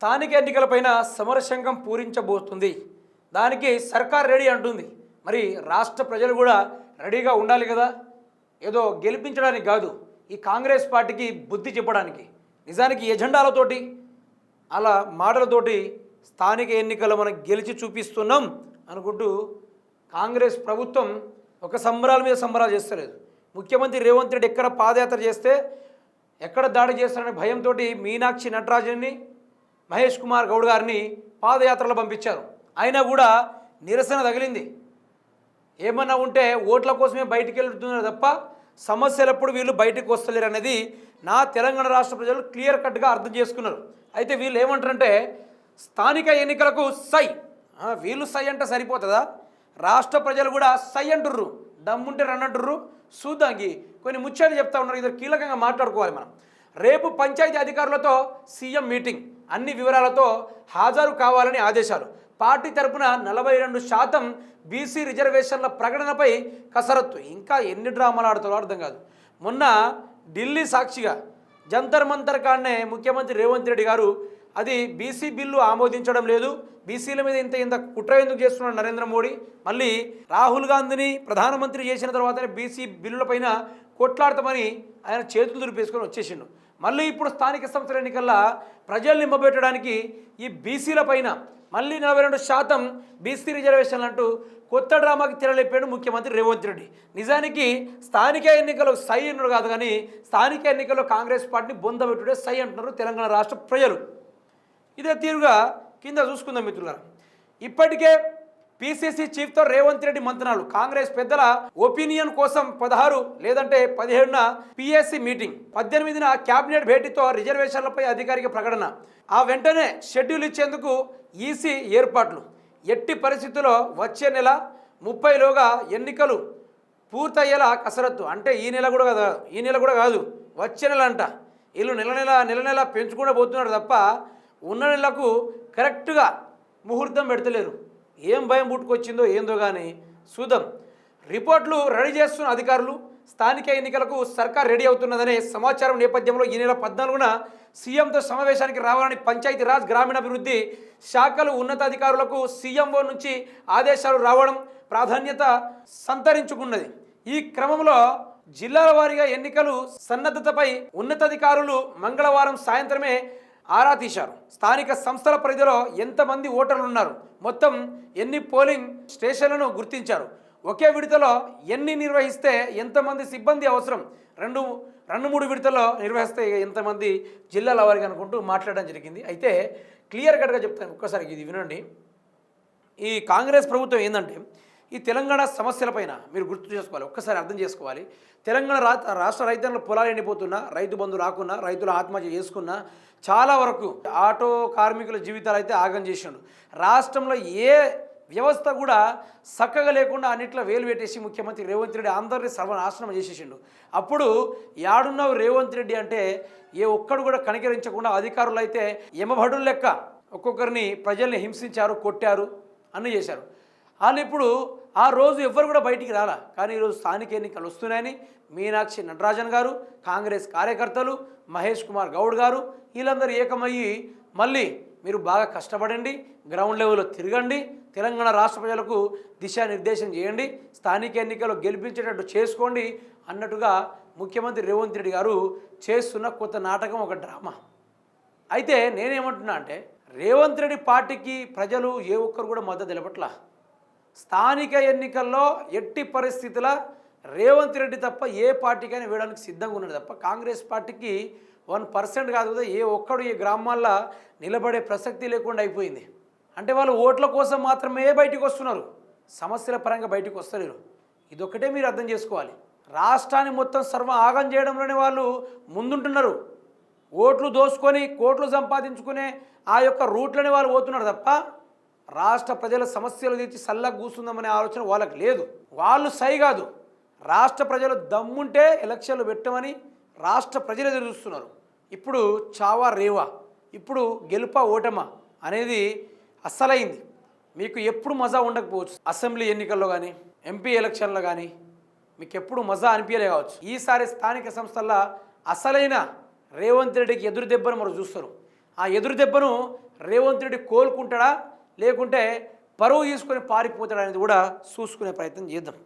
స్థానిక ఎన్నికలపైన సమరశంఖం పూరించబోతుంది. దానికి సర్కార్ రెడీ అంటుంది. మరి రాష్ట్ర ప్రజలు కూడా రెడీగా ఉండాలి కదా? ఏదో గెలిపించడానికి కాదు ఈ కాంగ్రెస్ పార్టీకి బుద్ధి చెప్పడానికి. నిజానికి ఎజెండాలతోటి అలా మాటలతోటి స్థానిక ఎన్నికలు మనం గెలిచి చూపిస్తున్నాం అనుకుంటూ కాంగ్రెస్ ప్రభుత్వం ఒక సంబరాల మీద సంబరాలు చేస్తలేదు. ముఖ్యమంత్రి రేవంత్ రెడ్డి ఎక్కడ పాదయాత్ర చేస్తే ఎక్కడ దాడి చేస్తారనే భయంతో మీనాక్షి నటరాజన్ని మహేష్ కుమార్ గౌడ్ గారిని పాదయాత్రలో పంపించారు. అయినా కూడా నిరసన తగిలింది. ఏమన్నా ఉంటే ఓట్ల కోసమే బయటికి వెళ్తున్నారు తప్ప సమస్యలప్పుడు వీళ్ళు బయటకు వస్తలేరు అనేది నా తెలంగాణ రాష్ట్ర ప్రజలు క్లియర్ కట్గా అర్థం చేసుకున్నారు. అయితే వీళ్ళు ఏమంటారంటే స్థానిక ఎన్నికలకు సై. వీళ్ళు సై అంటే సరిపోతుందా? రాష్ట్ర ప్రజలు కూడా సై అంటుర్రు. దమ్ముంటే రన్నంటుర్రు చూద్దాంకి కొన్ని ముత్యాలు చెప్తా ఉన్నారు. ఇద్దరు కీలకంగా మాట్లాడుకోవాలి మనం. రేపు పంచాయతీ అధికారులతో సీఎం మీటింగ్. అన్ని వివరాలతో హాజరు కావాలని ఆదేశాలు. పార్టీ తరపున నలభై రెండు శాతం బీసీ రిజర్వేషన్ల ప్రకటనపై కసరత్తు. ఇంకా ఎన్ని డ్రామాలు ఆడుతారో అర్థం కాదు. మొన్న ఢిల్లీ సాక్షిగా జంతర్ మంతర్ కాడనే ముఖ్యమంత్రి రేవంత్ రెడ్డి గారు అది బీసీ బిల్లు ఆమోదించడం లేదు. బీసీల మీద ఇంత ఇంత కుట్ర ఎందుకు చేస్తున్నాడు నరేంద్ర మోడీ? మళ్ళీ రాహుల్ గాంధీని ప్రధానమంత్రి చేసిన తర్వాతనే బీసీ బిల్లులపైన కొట్లాడతామని ఆయన చేతులు దురిపేసుకొని వచ్చేసిండు. మళ్ళీ ఇప్పుడు స్థానిక సంస్థల ఎన్నికల్లో ప్రజల్ని నింపబెట్టడానికి ఈ బీసీల పైన మళ్ళీ నలభై రెండు శాతం బీసీ రిజర్వేషన్లు అంటూ కొత్త డ్రామాకి తెరలేపాడు ముఖ్యమంత్రి రేవంత్ రెడ్డి. నిజానికి స్థానిక ఎన్నికలు సై అన్నారు కాదు కానీ స్థానిక ఎన్నికల్లో కాంగ్రెస్ పార్టీని బొందబెట్టుడే సై అంటున్నారు తెలంగాణ రాష్ట్ర ప్రజలు. ఇదే తీరుగా కింద చూసుకుందాం మిత్రులారా. ఇప్పటికే పీసీసీ చీఫ్తో రేవంత్ రెడ్డి మంతనాలు. కాంగ్రెస్ పెద్దల ఒపీనియన్ కోసం పదహారు లేదంటే పదిహేడున పిఎస్సి మీటింగ్. పద్దెనిమిదిన క్యాబినెట్ భేటీతో రిజర్వేషన్లపై అధికారిక ప్రకటన. ఆ వెంటనే షెడ్యూల్ ఇచ్చేందుకు ఈసీ ఏర్పాట్లు. ఎట్టి పరిస్థితుల్లో వచ్చే నెల ముప్పైలోగా ఎన్నికలు పూర్తయ్యేలా కసరత్తు. అంటే ఈ నెల కూడా కాదు ఈ నెల కూడా కాదు వచ్చే నెల అంట. వీళ్ళు నెల నెల నెల నెల పెంచుకుంటూ పోతున్నారు తప్ప ఉన్న నెలకు కరెక్ట్గా ముహూర్తం పెడతలేరు. ఏం భయం పుట్టుకొచ్చిందో ఏందో కానీ చూద్దాం. రిపోర్ట్లు రెడీ చేస్తున్న అధికారులు స్థానిక ఎన్నికలకు సర్కార్ రెడీ అవుతున్నదనే సమాచారం నేపథ్యంలో ఈ నెల పద్నాలుగున సీఎంతో సమావేశానికి రావాలని పంచాయతీరాజ్ గ్రామీణాభివృద్ధి శాఖలు ఉన్నతాధికారులకు సీఎంఓ నుంచి ఆదేశాలు రావడం ప్రాధాన్యత సంతరించుకున్నది. ఈ క్రమంలో జిల్లాల వారీగా ఎన్నికలు సన్నద్ధతపై ఉన్నతాధికారులు మంగళవారం సాయంత్రమే ఆరా తీశారు. స్థానిక సంస్థల పరిధిలో ఎంతమంది ఓటర్లు ఉన్నారు మొత్తం ఎన్ని పోలింగ్ స్టేషన్లను గుర్తించారు? ఒకే విడతలో ఎన్ని నిర్వహిస్తే ఎంతమంది సిబ్బంది అవసరం? రెండు రెండు మూడు విడతల్లో నిర్వహిస్తే ఎంతమంది జిల్లాల వారికి అనుకుంటూ మాట్లాడడం జరిగింది. అయితే క్లియర్ కట్గా చెప్తాను ఒక్కసారి ఇది వినండి. ఈ కాంగ్రెస్ ప్రభుత్వం ఏంటంటే ఈ తెలంగాణ సమస్యలపైన మీరు గుర్తు చేసుకోవాలి ఒక్కసారి అర్థం చేసుకోవాలి. తెలంగాణ రా రాష్ట్ర రైతుల పొలాలు ఎండిపోతున్నా రైతు బంధు రాకున్నా రైతులు ఆత్మహత్య చేసుకున్నా చాలా వరకు ఆటో కార్మికుల జీవితాలు అయితే ఆగం చేసిండు. రాష్ట్రంలో ఏ వ్యవస్థ కూడా చక్కగా లేకుండా అన్నిట్లో వేలు పెట్టేసి ముఖ్యమంత్రి రేవంత్ రెడ్డి అందరినీ సర్వనాశనం చేసేసిండు. అప్పుడు యాడున్నావు రేవంత్ రెడ్డి అంటే ఏ ఒక్కడు కూడా కనికరించకుండా అధికారులు అయితే యమభడు లెక్క ఒక్కొక్కరిని ప్రజల్ని హింసించారు కొట్టారు అన్నీ చేశారు. వాళ్ళు ఇప్పుడు ఆ రోజు ఎవ్వరు కూడా బయటికి రాలా. కానీ ఈరోజు స్థానిక ఎన్నికలు వస్తున్నాయని మీనాక్షి నటరాజన్ గారు కాంగ్రెస్ కార్యకర్తలు మహేష్ కుమార్ గౌడ్ గారు వీళ్ళందరూ ఏకమయ్యి మళ్ళీ మీరు బాగా కష్టపడండి గ్రౌండ్ లెవెల్లో తిరగండి తెలంగాణ రాష్ట్ర ప్రజలకు దిశానిర్దేశం చేయండి స్థానిక ఎన్నికల్లో గెలిపించేటట్టు చేసుకోండి అన్నట్టుగా ముఖ్యమంత్రి రేవంత్ రెడ్డి గారు చేస్తున్న కొత్త నాటకం ఒక డ్రామా. అయితే నేనేమంటున్నా అంటే రేవంత్ రెడ్డి పార్టీకి ప్రజలు ఏ ఒక్కరు కూడా మద్దతు తెలపట్లా. స్థానిక ఎన్నికల్లో ఎట్టి పరిస్థితుల రేవంత్ రెడ్డి తప్ప ఏ పార్టీకైనా వేయడానికి సిద్ధంగా ఉన్నాడు తప్ప కాంగ్రెస్ పార్టీకి వన్ పర్సెంట్ కాదు కదా ఏ ఒక్కడు ఈ గ్రామాల్లో నిలబడే ప్రసక్తి లేకుండా అయిపోయింది. అంటే వాళ్ళు ఓట్ల కోసం మాత్రమే బయటికి వస్తున్నారు. సమస్యల పరంగా బయటికి వస్తలేరు. ఇదొక్కటే మీరు అర్థం చేసుకోవాలి. రాష్ట్రాన్ని మొత్తం సర్వ ఆగం చేయడంలోనే వాళ్ళు ముందుంటున్నారు. ఓట్లు దోసుకొని కోట్లు సంపాదించుకునే ఆ యొక్క రూట్లని వాళ్ళు పోతున్నారు తప్ప రాష్ట్ర ప్రజల సమస్యలు తీర్చి సల్లకు కూర్చుందామనే ఆలోచన వాళ్ళకి లేదు. వాళ్ళు సై కాదు. రాష్ట్ర ప్రజలు దమ్ముంటే ఎలక్షన్లు పెట్టమని రాష్ట్ర ప్రజలు ఎదురు చూస్తున్నారు. ఇప్పుడు చావా రేవా ఇప్పుడు గెలుప ఓటమా అనేది అస్సలైంది. మీకు ఎప్పుడు మజా ఉండకపోవచ్చు. అసెంబ్లీ ఎన్నికల్లో కానీ ఎంపీ ఎలక్షన్లో కానీ మీకు ఎప్పుడు మజా అనిపించలే కావచ్చు. ఈసారి స్థానిక సంస్థల్లో అసలైన రేవంత్ రెడ్డికి ఎదురు దెబ్బను మనం చూస్తారు. ఆ ఎదురు దెబ్బను రేవంత్ రెడ్డి కోలుకుంటాడా? లేకుంటే పరువు తీసుకొని పారిపోతాడు అనేది కూడా చూసుకునే ప్రయత్నం చేద్దాం.